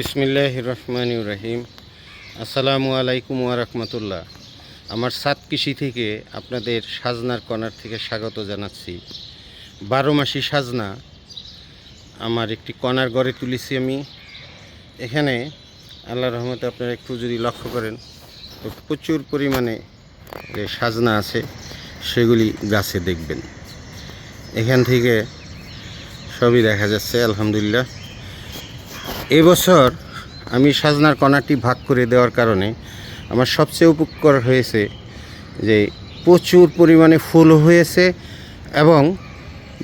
বিসমিল্লাহ রহমান রহিম। আসসালামু আলাইকুম ওয়ারহমতুল্লাহ আমার সাত কৃষি থেকে আপনাদের সাজনার কণার থেকে স্বাগত জানাচ্ছি। বারো মাসি সাজনা আমার একটি কণার গড়ে তুলেছি আমি। এখানে আল্লাহ রহমতে আপনারা একটু যদি লক্ষ্য করেন প্রচুর পরিমাণে যে সাজনা আছে, সেগুলি গাছে দেখবেন। এখান থেকে সবই দেখা যাচ্ছে, আলহামদুলিল্লাহ। এবছর আমি সাজনার কণাটি ভাগ করে দেওয়ার কারণে আমার সবচেয়ে উপকার হয়েছে যে প্রচুর পরিমাণে ফুল হয়েছে এবং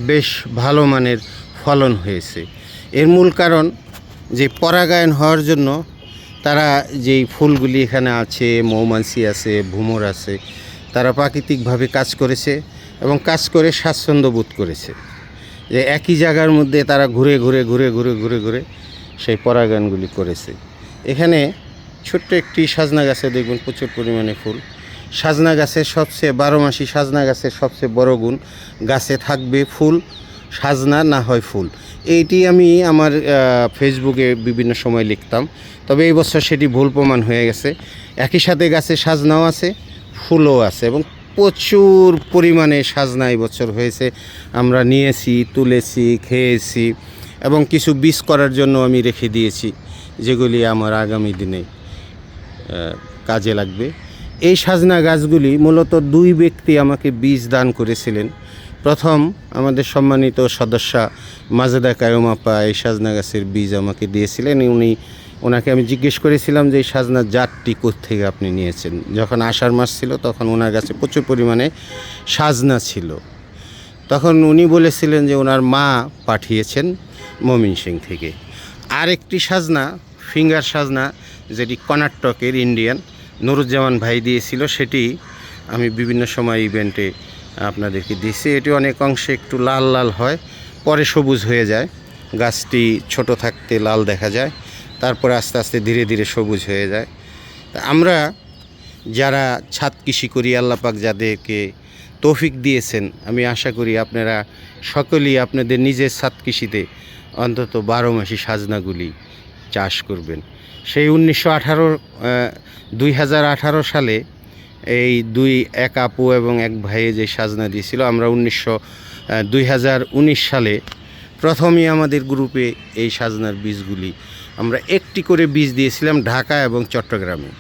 বেশ ভালো মানের ফলন হয়েছে। এর মূল কারণ যে পরাগায়ন হওয়ার জন্য তারা যেই ফুলগুলি এখানে আছে, মৌমাছি আছে, ভুমর আছে, তারা প্রাকৃতিকভাবে কাজ করেছে এবং কাজ করে স্বাচ্ছন্দ্য বোধ করেছে। যে একই জায়গার মধ্যে তারা ঘুরে ঘুরে ঘুরে ঘুরে ঘুরে ঘুরে সেই পরাগানগুলি করেছে। এখানে ছোট্ট একটি সাজনা গাছে দেখবেন প্রচুর পরিমাণে ফুল। সাজনা গাছের সবচেয়ে, বারো মাসি সাজনা গাছের সবচেয়ে বড় গুণ, গাছে থাকবে ফুল, সাজনা না হয় ফুল। এইটি আমি আমার ফেসবুকে বিভিন্ন সময় লিখতাম, তবে এই বছর সেটি ভুল প্রমাণ হয়ে গেছে। একই সাথে গাছে সাজনাও আছে, ফুলও আছে এবং প্রচুর পরিমাণে সাজনা এই বছর হয়েছে। আমরা নিয়েছি, তুলেছি, খেয়েছি এবং কিছু বীজ করার জন্য আমি রেখে দিয়েছি, যেগুলি আমার আগামী দিনে কাজে লাগবে। এই সাজনা গাছগুলি মূলত দুই ব্যক্তি আমাকে বীজ দান করেছিলেন। প্রথম আমাদের সম্মানিত সদস্যা মাজেদা কায়মাপা এই সাজনা গাছের বীজ আমাকে দিয়েছিলেন। উনি, ওনাকে আমি জিজ্ঞেস করেছিলাম যে এই সাজনার জাতটি থেকে আপনি নিয়েছেন? যখন আষাঢ় মাস ছিল, তখন ওনার কাছে প্রচুর পরিমাণে সাজনা ছিল। তখন উনি বলেছিলেন যে ওনার মা পাঠিয়েছেন মমিন সিং থেকে। আরেকটি সাজনা, ফিঙ্গার সাজনা, যেটি কর্ণাটকের ইন্ডিয়ান নুরুজ্জামান ভাই দিয়েছিল, সেটি আমি বিভিন্ন সময় ইভেন্টে আপনাদেরকে দিয়েছি। এটি অনেক অংশে একটু লাল লাল হয়, পরে সবুজ হয়ে যায়। গাছটি ছোট থাকতে লাল দেখা যায়, তারপরে আস্তে আস্তে ধীরে ধীরে সবুজ হয়ে যায়। তা আমরা যারা ছাদ কৃষি করি, আল্লাপাক যাদেরকে তৌফিক দিয়েছেন। আমি আশা করি আপনারা সকলেই আপনাদের নিজের ছাদ কৃষিতে অন্তত বারো মাসি সাজনাগুলি চাষ করবেন। সেই উনিশশো আঠারো দুই হাজার আঠারো সালে এই দুই, এক আপু এবং এক ভাইয়ে যে সাজনা দিয়েছিল, আমরা উনিশশো দুই হাজার উনিশ সালে প্রথমেই আমাদের গ্রুপে এই সাজনার বীজগুলি আমরা একটি করে বীজ দিয়েছিলাম ঢাকা এবং চট্টগ্রামে।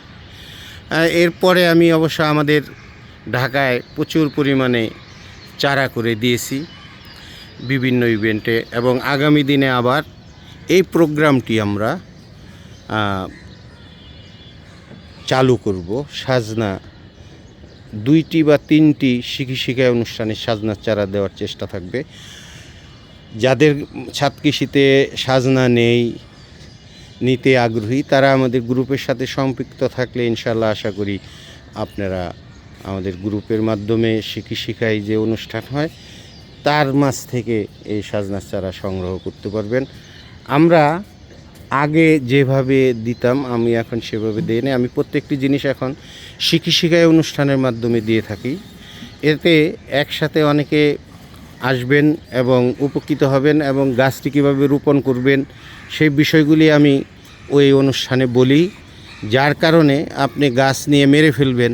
এরপরে আমি অবশ্য আমাদের ঢাকায় প্রচুর পরিমাণে চারা করে দিয়েছি বিভিন্ন ইভেন্টে এবং আগামী দিনে আবার এই প্রোগ্রামটি আমরা চালু করব। সাজনা দুইটি বা তিনটি শিখি শিখায় অনুষ্ঠানে সাজনার চারা দেওয়ার চেষ্টা থাকবে। যাদের ছাদ কৃষিতে সাজনা নেই, নিতে আগ্রহী, তারা আমাদের গ্রুপের সাথে সম্পৃক্ত থাকলে ইনশাল্লাহ আশা করি আপনারা আমাদের গ্রুপের মাধ্যমে শিখি শিখাই যে অনুষ্ঠান হয়, তার মাছ থেকে এই সাজনার চারা সংগ্রহ করতে পারবেন। আমরা আগে যেভাবে দিতাম, আমি এখন সেভাবে দিই না আমি প্রত্যেকটি জিনিস এখন শিখি শিখাই অনুষ্ঠানের মাধ্যমে দিয়ে থাকি। এতে একসাথে অনেকে আসবেন এবং উপকৃত হবেন এবং গাছটি কীভাবে রোপণ করবেন, সেই বিষয়গুলি আমি ওই অনুষ্ঠানে বলি। যার কারণে আপনি গাছ নিয়ে মেরে ফেলবেন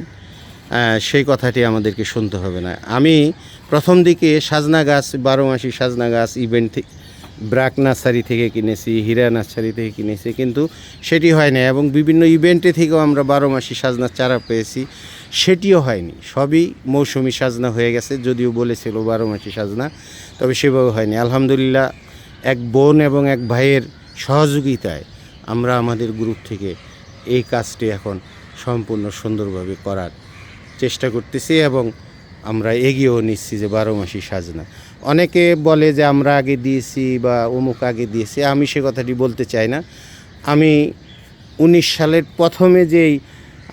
সেই কথাটি আমাদেরকে শুনতে হবে না। আমি প্রথম দিকে সাজনা গাছ, বারো মাসি সাজনা গাছ ইভেন্ট ব্রাক নার্সারি থেকে কিনেছি, হীরা নার্সারি থেকে কিনেছি, কিন্তু সেটি হয় না এবং বিভিন্ন ইভেন্টে থেকেও আমরা বারো মাসি সাজনার চারা পেয়েছি। সেটিও হয়নি। সবই মৌসুমি সাজনা হয়ে গেছে, যদিও বলেছিল বারো মাসি সাজনা, তবে সেভাবে হয়নি। আলহামদুলিল্লাহ, এক বোন এবং এক ভাইয়ের সহযোগিতায় আমরা আমাদের গ্রুপ থেকে এই কাজটি এখন সম্পূর্ণ সুন্দরভাবে করার চেষ্টা করতেছি এবং আমরা এগিয়েও নিচ্ছি যে বারো মাসি সাজনা। অনেকে বলে যে আমরা আগে দিয়েছি বা অমুক আগে দিয়েছি, আমি সে কথাটি বলতে চাই না। আমি উনিশ সালের প্রথমে যেই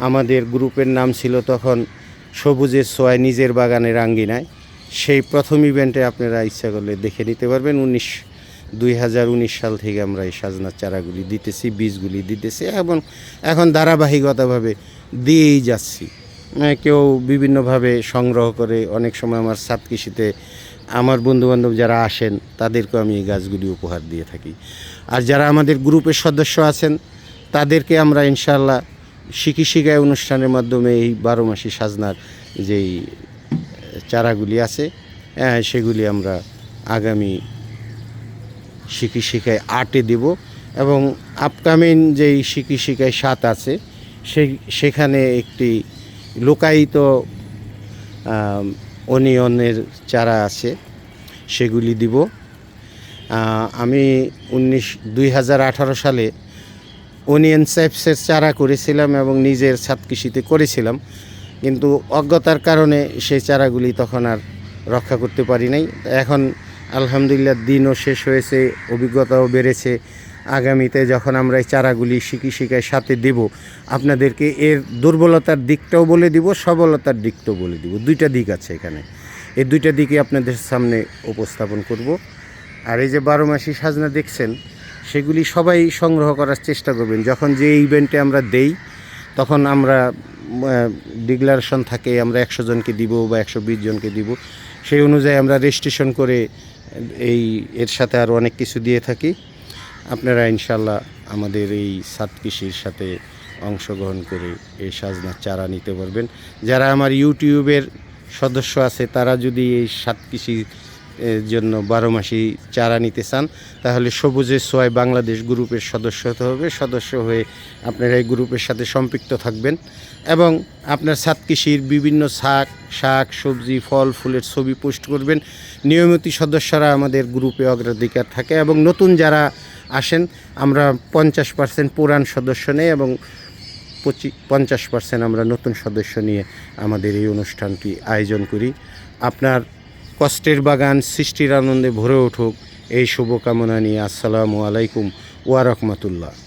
আমাদের গ্রুপের নাম ছিল তখন সবুজের সোয়াই নিজের বাগানের আঙ্গিনায়, সেই প্রথম ইভেন্টে আপনারা ইচ্ছা করলে দেখে নিতে পারবেন। উনিশ, দুই হাজার উনিশ সাল থেকে আমরা এই সাজনার চারাগুলি দিতেছি, বীজগুলি দিতেছি এবং এখন ধারাবাহিকতাভাবে দিয়েই যাচ্ছি। কেউ বিভিন্নভাবে সংগ্রহ করে অনেক সময় আমার সাত কৃষিতে আমার বন্ধুবান্ধব যারা আসেন, তাদেরকেও আমি এই গাছগুলি উপহার দিয়ে থাকি। আর যারা আমাদের গ্রুপের সদস্য আছেন, তাদেরকে আমরা ইনশাল্লাহ শিখি শিখায় অনুষ্ঠানের মাধ্যমে এই বারো মাসি সাজনার যেই চারাগুলি আছে সেগুলি আমরা আগামী শিখি শিখায় আটে দেব এবং আপকামিং যেই শিখি শিখায় সাত আছে, সেই, সেখানে একটি লোকায়িত অনিয়নের চারা আছে, সেগুলি দিব। আমি উনিশ, দুই হাজার আঠারো সালে অনিয়ন সেপসের চারা করেছিলাম এবং নিজের ছাদ কৃষিতে করেছিলাম। কিন্তু অজ্ঞতার কারণে সেই চারাগুলি তখন আর রক্ষা করতে পারি নাই। এখন আলহামদুলিল্লাহ দিনও শেষ হয়েছে, অভিজ্ঞতাও বেড়েছে। আগামীতে যখন আমরা এই চারাগুলি শিখি শিখায় সাথে দেব, আপনাদেরকে এর দুর্বলতার দিকটাও বলে দিব, সবলতার দিকটাও বলে দিব। দুইটা দিক আছে এখানে। এই দুইটা দিকে আপনাদের সামনে উপস্থাপন করব। আর এই যে বারো মাসি সাজনা দেখছেন, সেগুলি সবাই সংগ্রহ করার চেষ্টা করবেন। যখন যে ইভেন্টে আমরা দেই, তখন আমরা ডিক্লারেশন থাকে, আমরা একশো জনকে দিব বা একশো বিশ জনকে দিব। সেই অনুযায়ী আমরা রেজিস্ট্রেশন করে এই এর সাথে আরও অনেক কিছু দিয়ে থাকি। আপনারা ইনশাল্লাহ আমাদের এই সাত কৃষির সাথে অংশগ্রহণ করে এই সাজনার চারা নিতে পারবেন। যারা আমার ইউটিউবের সদস্য আছে, তারা যদি এই সাত কৃষি জন্য বারো মাসি চারা নিতে চান, তাহলে সবুজের সোয়াই বাংলাদেশ গ্রুপের সদস্য হতে হবে। সদস্য হয়ে আপনারা এই গ্রুপের সাথে সম্পৃক্ত থাকবেন এবং আপনার সাত কৃষির বিভিন্ন শাক শাক, সবজি, ফল, ফুলের ছবি পোস্ট করবেন। নিয়মিত সদস্যরা আমাদের গ্রুপে অগ্রাধিকার থাকে এবং নতুন যারা আসেন, আমরা পঞ্চাশ পার্সেন্ট পুরান সদস্য নেই এবং পঁচি, পঞ্চাশ পার্সেন্ট আমরা নতুন সদস্য নিয়ে আমাদের এই অনুষ্ঠানটি আয়োজন করি। আপনার কষ্টের বাগান, সৃষ্টির আনন্দে ভরে উঠুক, এই শুভকামনা নিয়ে আসসালামু আলাইকুম ওয়া রাহমাতুল্লাহ।